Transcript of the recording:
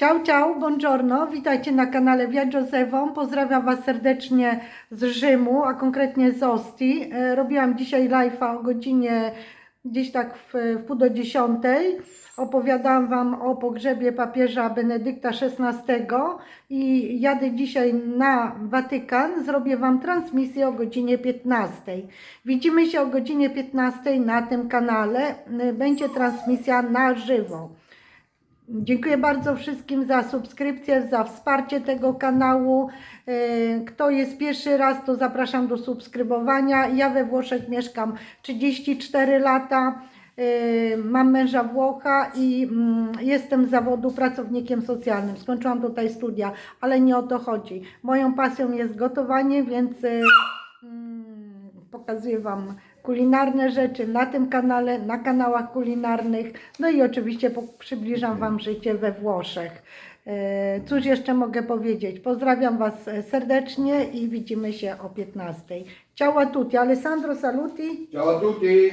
Ciao, ciao, buongiorno, witajcie na kanale Viaggio z Ewą. Pozdrawiam Was serdecznie z Rzymu, a konkretnie z Ostii. E, Robiłam dzisiaj live'a o godzinie gdzieś tak w, w pół do dziesiątej. Opowiadałam Wam o pogrzebie papieża Benedykta XVI i jadę dzisiaj na Watykan. Zrobię Wam transmisję o godzinie 15. Widzimy się o godzinie 15 na tym kanale. E, Będzie transmisja na żywo. Dziękuję bardzo wszystkim za subskrypcję, za wsparcie tego kanału. E, Kto jest pierwszy raz, to zapraszam do subskrybowania. Ja we Włoszech mieszkam 34 lata. E, Mam męża Włocha i mm, jestem z zawodu pracownikiem socjalnym. Skończyłam tutaj studia, ale nie o to chodzi. Moją pasją jest gotowanie, więc e, mm, pokazuję Wam kulinarne rzeczy na tym kanale, na kanałach kulinarnych. No i oczywiście przybliżam Wam życie we Włoszech. E, Cóż jeszcze mogę powiedzieć? Pozdrawiam Was e, serdecznie i widzimy się o 15. Ciao a tutti. Alessandro, saluti. Ciao a tutti!